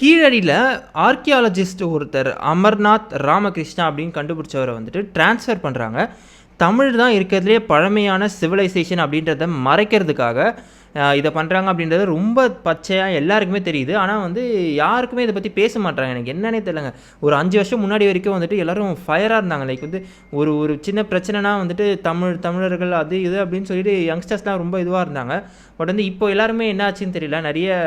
கீழடியில் ஆர்கியாலஜிஸ்ட் ஒருத்தர் அமர்நாத் ராமகிருஷ்ணா அப்படின்னு கண்டுபிடிச்சவரை வந்துட்டு ட்ரான்ஸ்ஃபர் பண்ணுறாங்க தமிழ் தான் இருக்கிறதுலே பழமையான சிவிலைசேஷன் அப்படின்றத மறைக்கிறதுக்காக இதை பண்ணுறாங்க அப்படின்றது ரொம்ப பச்சையாக எல்லாருக்குமே தெரியுது. ஆனால் வந்து யாருக்குமே இதை பற்றி பேச மாட்டாங்க எனக்கு என்னன்னே தெரியலங்க. ஒரு அஞ்சு வருஷம் முன்னாடி வரைக்கும் வந்துட்டு எல்லாரும் ஃபயராக இருந்தாங்க. லைக் வந்து ஒரு ஒரு சின்ன பிரச்சனைனா வந்துட்டு தமிழ் தமிழர்கள் அது இது அப்படின்னு சொல்லிட்டு யங்ஸ்டர்ஸ்லாம் ரொம்ப இதுவாக இருந்தாங்க. பட் வந்து இப்போ எல்லாருமே என்ன ஆச்சுன்னு தெரியல. நிறைய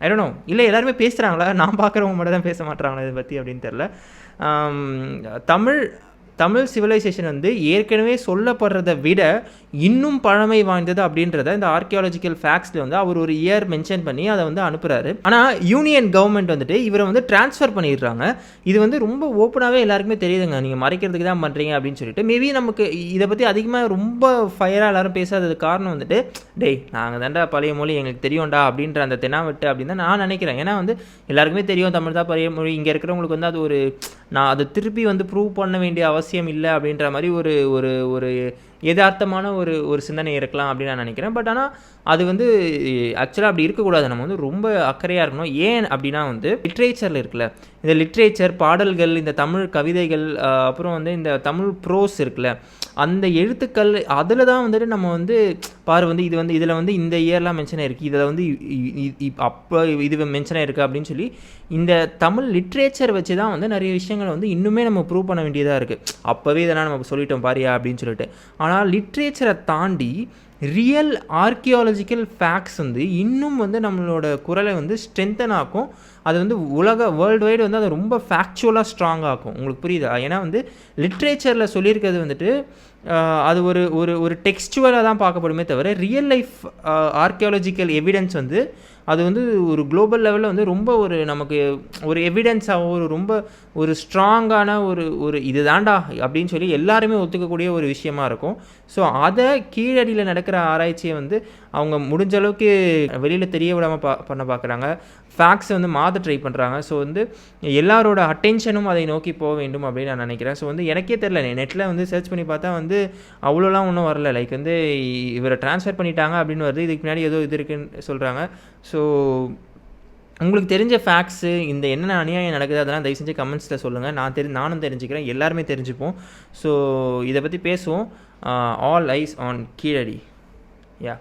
ஐ டோன்ட் நோ இல்லை எல்லாருமே பேசுகிறாங்களா நான் பார்க்குறவங்க மட்டும் தான் பேச மாட்டாங்களா இதை பற்றி அப்படின்னு தெரில தமிழ் தமிழ் சிவிலைசேஷன் வந்து ஏற்கனவே சொல்லப்படுறதை விட இன்னும் பழமை வாய்ந்தது அப்படின்றத இந்த ஆர்கியாலஜிக்கல் ஃபேக்ட்ஸில் வந்து அவர் ஒரு இயர் மென்ஷன் பண்ணி அதை வந்து அனுப்புகிறாரு ஆனால் யூனியன் கவர்மெண்ட் வந்துட்டு இவரை வந்து ட்ரான்ஸ்ஃபர் பண்ணிடுறாங்க. இது வந்து ரொம்ப ஓப்பனாகவே எல்லாருக்குமே தெரியுதுங்க. நீங்கள் மறைக்கிறதுக்கு தான் பண்ணுறீங்க அப்படின்னு சொல்லிட்டு. மேபி நமக்கு இதை பற்றி அதிகமாக ரொம்ப ஃபயராக எல்லாரும் பேசாதது காரணம் வந்துட்டு டேய் நாங்கள் தாண்டா பழைய மொழி எங்களுக்கு தெரியும்டா அப்படின்ற அந்த தெனாவெட்டு அப்படின்னு தான் நான் நினைக்கிறேன். ஏன்னா வந்து எல்லாருக்குமே தெரியும் தமிழ் தான் பழைய மொழி. இங்கே இருக்கிறவங்களுக்கு வந்து அது ஒரு நான் அதை திருப்பி வந்து ப்ரூவ் பண்ண வேண்டிய அவசியம் அவசியம் இல்லை அப்படின்ற மாதிரி ஒரு ஒரு ஒரு எதார்த்தமான ஒரு ஒரு சிந்தனை இருக்கலாம் அப்படின்னு நான் நினைக்கிறேன். பட் ஆனால் அது வந்து ஆக்சுவலாக அப்படி இருக்கக்கூடாது. நம்ம வந்து ரொம்ப அக்கறையாக இருக்கணும். ஏன் அப்படின்னா வந்து லிட்ரேச்சரில் இருக்குல்ல இந்த லிட்ரேச்சர் பாடல்கள் இந்த தமிழ் கவிதைகள் அப்புறம் வந்து இந்த தமிழ் ப்ரோஸ் இருக்குல்ல அந்த எழுத்துக்கள் அதில் தான் வந்துட்டு நம்ம வந்து பாரு வந்து இது வந்து இதில் வந்து இந்த இயர்லாம் மென்ஷன் ஆயிருக்கு. இதில் வந்து அப்போ இது மென்ஷன் ஆயிருக்கு அப்படின்னு சொல்லி இந்த தமிழ் லிட்ரேச்சர் வச்சு தான் வந்து நிறைய விஷயங்களை வந்து இன்னுமே நம்ம ப்ரூவ் பண்ண வேண்டியதாக இருக்குது அப்போவே இதெல்லாம் நம்ம சொல்லிட்டோம் பாரியா அப்படின்னு சொல்லிட்டு. ஆனால் ஆனால் லிட்ரேச்சரை தாண்டி ரியல் ஆர்கியாலஜிக்கல் ஃபேக்ட்ஸ் வந்து இன்னும் வந்து நம்மளோட குரலை வந்து ஸ்ட்ரென்தன் ஆக்கும். அது வந்து உலக வேர்ல்டு வைடு வந்து அதை ரொம்ப ஃபேக்சுவலாக ஸ்ட்ராங் ஆக்கும். உங்களுக்கு புரியுதா? ஏன்னா வந்து லிட்ரேச்சரில் சொல்லியிருக்கிறது வந்துட்டு அது ஒரு ஒரு ஒரு டெக்ஸ்டுவலாக தான் பார்க்கப்படுமே தவிர ரியல் லைஃப் ஆர்கியாலஜிக்கல் எவிடன்ஸ் வந்து அது வந்து ஒரு குளோபல் லெவலில் வந்து ரொம்ப ஒரு நமக்கு ஒரு எவிடென்ஸாகவும் ஒரு ரொம்ப ஒரு ஸ்ட்ராங்கான ஒரு ஒரு இது தாண்டா அப்படின்னு சொல்லி எல்லாருமே ஒத்துக்கக்கூடிய ஒரு விஷயமா இருக்கும். ஸோ அதை கீழடியில் நடக்கிற ஆராய்ச்சியை வந்து அவங்க முடிஞ்ச அளவுக்கு வெளியில் தெரிய விடாமல் பா பண்ண பார்க்குறாங்க ஃபேக்ஸ் வந்து மாற்ற ட்ரை பண்ணுறாங்க ஸோ வந்து எல்லாரோட அட்டென்ஷனும் அதை நோக்கி போக வேண்டும் அப்படின்னு நான் நினைக்கிறேன். ஸோ வந்து எனக்கே தெரில நெட்டில் வந்து சர்ச் பண்ணி பார்த்தா வந்து அவ்வளோலாம் ஒன்றும் வரல. லைக் வந்து இவரை ட்ரான்ஸ்ஃபர் பண்ணிட்டாங்க அப்படின்னு வருது. இதுக்கு முன்னாடி ஏதோ இது இருக்குன்னு சொல்கிறாங்க ஸோ உங்களுக்கு தெரிஞ்ச ஃபேக்ட்ஸு இந்த என்னென்ன அநியாயம் நடக்குது அதெல்லாம் தயவு செஞ்சு கமெண்ட்ஸில் சொல்லுங்கள் நான் தெரி நானும் தெரிஞ்சுக்கிறேன். எல்லாருமே தெரிஞ்சுப்போம். ஸோ இதை பற்றி பேசுவோம். All eyes on Keezhadi. Yeah